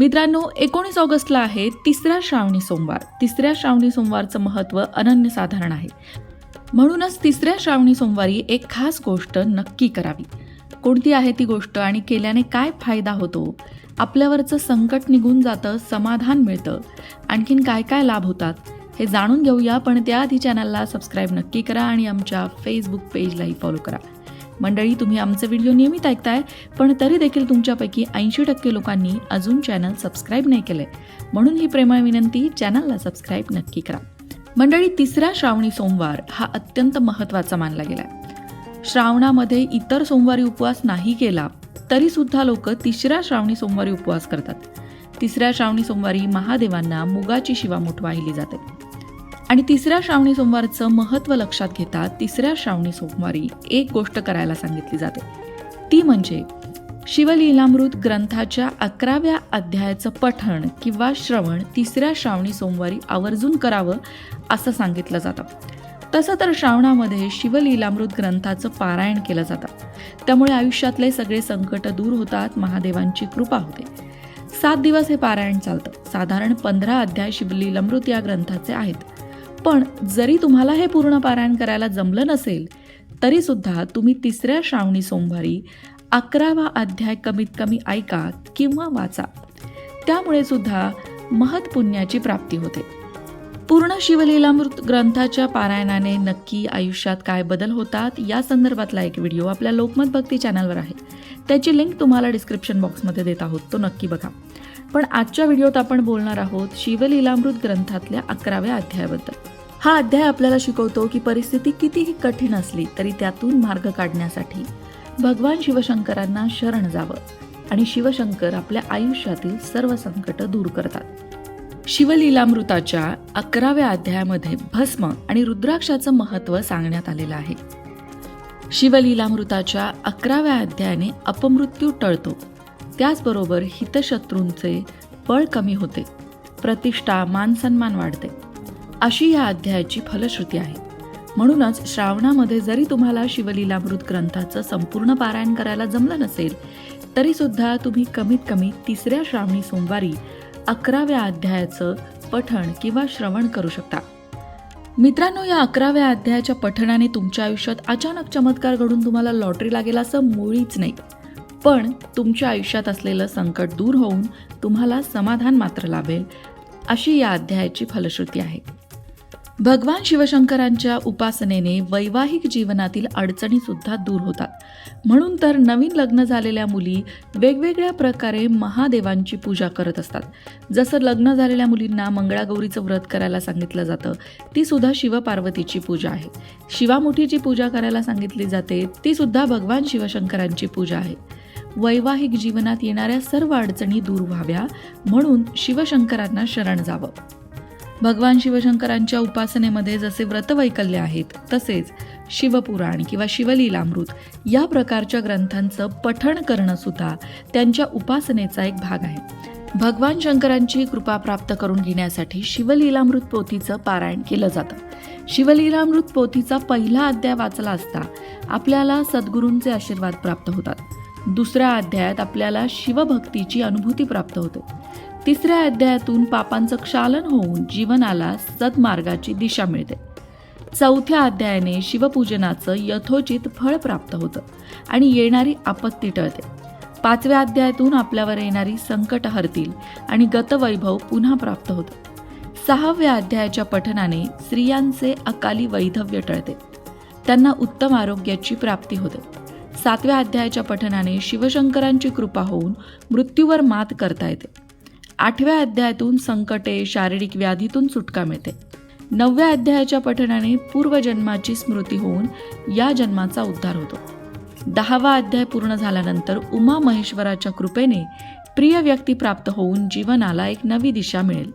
मित्रांनो एकोणीस ऑगस्टला आहे तिसऱ्या श्रावणी सोमवार. तिसऱ्या श्रावणी सोमवारचं महत्त्व अनन्यसाधारण आहे. म्हणूनच तिसऱ्या श्रावणी सोमवारी एक खास गोष्ट नक्की करावी. कोणती आहे ती गोष्ट आणि केल्याने काय फायदा होतो? आपल्यावरचं संकट निघून जातं समाधान मिळतं. आणखीन काय काय लाभ होतात? हे जाणून घेऊया पण त्याआधी चॅनलला सबस्क्राईब नक्की करा आणि आमच्या फेसबुक पेजलाही फॉलो करा. मंडळी तुम्ही आमचे व्हिडिओ नियमित ऐकताय पण तरी देखील तुमच्यापैकी ऐंशी टक्के लोकांनी अजून चॅनल सबस्क्राईब नाही केले म्हणून ही प्रेमळ विनंती चॅनलला सबस्क्राईब नक्की करा. मंडळी तिसरा श्रावणी सोमवार हा अत्यंत महत्त्वाचा मानला गेला श्रावणामध्ये इतर सोमवारी उपवास नाही केला तरी सुद्धा लोक तिसऱ्या श्रावणी सोमवारी उपवास करतात. तिसऱ्या श्रावणी सोमवारी महादेवांना मुगाची शिवा वाहिली जाते. आणि तिसऱ्या श्रावणी सोमवारचं महत्त्व लक्षात घेता तिसऱ्या श्रावणी सोमवारी एक गोष्ट करायला सांगितली जाते. ती म्हणजे शिवलीलामृत ग्रंथाच्या अकराव्या अध्यायाचं पठण किंवा श्रवण तिसऱ्या श्रावणी सोमवारी आवर्जून करावं असं सांगितलं जातं. तसं तर श्रावणामध्ये शिवलीलामृत ग्रंथाचं पारायण केलं जातं. त्यामुळे आयुष्यातले सगळे संकट दूर होतात महादेवांची कृपा होते. सात दिवस हे पारायण चालतं. साधारण पंधरा अध्याय शिवलीलामृत या ग्रंथाचे आहेत. पण जरी तुम्हाला हे पूर्ण पारायण करायला जमलं नसेल तरीसुद्धा तुम्ही तिसऱ्या श्रावणी सोमवारी अकरावा अध्याय कमीत कमी ऐका किंवा वाचा. त्यामुळे सुद्धा महत्पुण्याची प्राप्ती होते. पूर्ण शिवलीलामृत ग्रंथाच्या पारायणाने नक्की आयुष्यात काय बदल होतात या संदर्भातला एक व्हिडिओ आपल्या लोकमत भक्ती चॅनलवर आहे. त्याची लिंक तुम्हाला डिस्क्रिप्शन बॉक्समध्ये देत आहोत तो नक्की बघा. पण आजच्या व्हिडिओत आपण बोलणार आहोत शिवलीलामृत ग्रंथातल्या अकराव्या अध्यायाबद्दल. हा अध्याय आपल्याला शिकवतो की परिस्थिती कितीही कठीण असली तरी त्यातून मार्ग काढण्यासाठी भगवान शिवशंकरांना शरण जावं आणि शिवशंकर आपल्या आयुष्यातील सर्व संकट दूर करतात. शिवलीलामृताच्या अकराव्या अध्यायामध्ये भस्म आणि रुद्राक्षाचं महत्त्व सांगण्यात आलेलं आहे. शिवलीलामृताच्या अकराव्या अध्यायाने अपमृत्यू टळतो. त्याचबरोबर हितशत्रूंचे बळ कमी होते. प्रतिष्ठा मानसन्मान वाढते. अशी या अध्यायाची फलश्रुती आहे. म्हणूनच श्रावणामध्ये जरी तुम्हाला शिवलीलामृत ग्रंथाचं संपूर्ण पारायण करायला जमलं नसेल तरी सुद्धा तुम्ही कमीत कमी तिसऱ्या श्रावणी सोमवारी अकराव्या अध्यायाचं पठण किंवा श्रवण करू शकता. मित्रांनो या अकराव्या अध्यायाच्या पठणाने तुमच्या आयुष्यात अचानक चमत्कार घडून तुम्हाला लॉटरी लागेल असं मुळीच नाही. पण तुमच्या आयुष्यात असलेलं संकट दूर होऊन तुम्हाला समाधान मात्र लाभेल अशी या अध्यायाची फलश्रुती आहे. भगवान शिवशंकरांच्या उपासनेने वैवाहिक जीवनातील अडचणी सुद्धा दूर होतात. म्हणून तर नवीन लग्न झालेल्या मुली वेगवेगळ्या प्रकारे महादेवांची पूजा करत असतात. जसं लग्न झालेल्या मुलींना मंगळागौरीचं व्रत करायला सांगितलं जातं ती सुद्धा शिवपार्वतीची पूजा आहे. शिवामुठीची पूजा करायला सांगितली जाते ती सुद्धा भगवान शिवशंकरांची पूजा आहे. वैवाहिक जीवनात येणाऱ्या सर्व अडचणी दूर व्हाव्या म्हणून शिवशंकरांना शरण जावं. भगवान शिवशंकरांच्या उपासनेमध्ये जसे व्रतवैकल्य आहेत तसेच शिवपुराण किंवा शिवलीलामृत या प्रकारच्या ग्रंथांचं पठण करणं सुद्धा त्यांच्या उपासनेचा एक भाग आहे. भगवान शंकरांची कृपा प्राप्त करून घेण्यासाठी शिवलीलामृत पोथीचं पारायण केलं जातं. शिवलीलामृत पोथीचा पहिला अध्याय वाचला असता आपल्याला सद्गुरूंचे आशीर्वाद प्राप्त होतात. दुसऱ्या अध्यायात आपल्याला शिवभक्तीची अनुभूती प्राप्त होते. तिसऱ्या अध्यायातून पापांचं क्षालन होऊन जीवनाला सद्मार्गाची दिशा मिळते. चौथ्या अध्यायाने शिवपूजनाचं यथोचित फळ प्राप्त होतं आणि येणारी आपत्ती टळते. पाचव्या अध्यायातून आपल्यावर येणारी संकट हरतील आणि गतवैभव पुन्हा प्राप्त होतं. सहाव्या अध्यायाच्या पठनाने स्त्रियांचे अकाली वैधव्य टळते. त्यांना उत्तम आरोग्याची प्राप्ती होते. सातव्या अध्यायाच्या पठनाने शिवशंकरांची कृपा होऊन मृत्यूवर मात करता येते. आठव्या अध्यायातून संकटे शारीरिक व्याधीतून सुटका मिळते. नवव्या अध्यायाच्या पठणाने पूर्वजन्माची स्मृती होऊन या जन्माचा उद्धार होतो. दहावा अध्याय पूर्ण झाल्यानंतर उमा महेश्वराच्या कृपेने प्रिय व्यक्ती प्राप्त होऊन जीवनाला एक नवी दिशा मिळेल.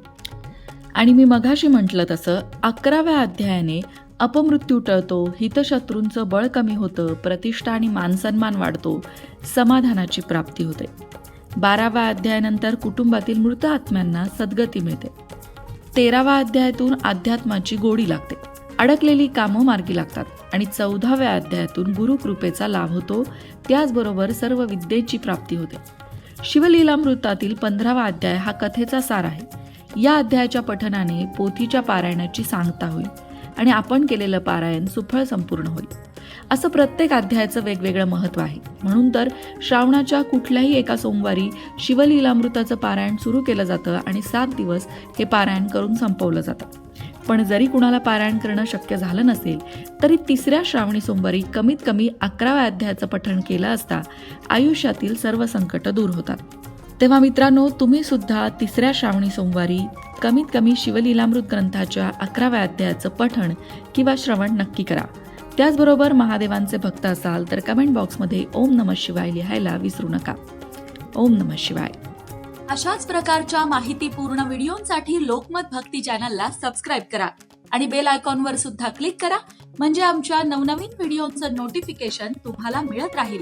आणि मी मघाशी म्हटलं तसं अकराव्या अध्यायाने अपमृत्यू टळतो हितशत्रूंचं बळ कमी होतं प्रतिष्ठा आणि मानसन्मान वाढतो समाधानाची प्राप्ती होते. बाराव्या अध्यायानंतर कुटुंबातील मृत आत्म्यांना सद्गती मिळते. तेराव्या अध्यायातून अध्यात्माची गोडी लागते. अडकलेली कामं मार्गी लागतात आणि चौदाव्या अध्यायातून गुरुकृपेचा लाभ होतो त्याचबरोबर सर्व विद्येची प्राप्ती होते. शिवलीलामृतातील पंधरावा अध्याय हा कथेचा सार आहे. या अध्यायाच्या पठनाने पोथीच्या पारायणाची सांगता होईल. आणि आपण केलेलं पारायण सुफळ संपूर्ण होईल. असं प्रत्येक अध्यायाचं वेगवेगळं महत्त्व आहे. म्हणून तर श्रावणाच्या कुठल्याही एका सोमवारी शिवलीलामृताचं पारायण सुरू केलं जातं आणि सात दिवस हे पारायण करून संपवलं जातं. पण जरी कुणाला पारायण करणं शक्य झालं नसेल तरी तिसऱ्या श्रावणी सोमवारी कमीत कमी अकराव्या अध्यायाचं पठण केलं असता आयुष्यातील सर्व संकट दूर होतात. तेव्हा मित्रांनो तुम्ही सुद्धा तिसऱ्या श्रावणी सोमवारी कमीत कमी शिवलीलामृत ग्रंथाच्या अकराव्या अध्यायाचं पठण किंवा श्रवण नक्की करा. त्याचबरोबर महादेवांचे भक्त असाल तर कमेंट बॉक्समध्ये ओम नम शिवाय लिहायला विसरू नका. ओम नम शिवाय. अशाच प्रकारच्या माहितीपूर्ण व्हिडिओंसाठी लोकमत भक्ती चॅनलला सबस्क्राईब करा आणि बेल आयकॉनवर सुद्धा क्लिक करा म्हणजे आमच्या नवनवीन व्हिडिओचं नोटिफिकेशन तुम्हाला मिळत राहील.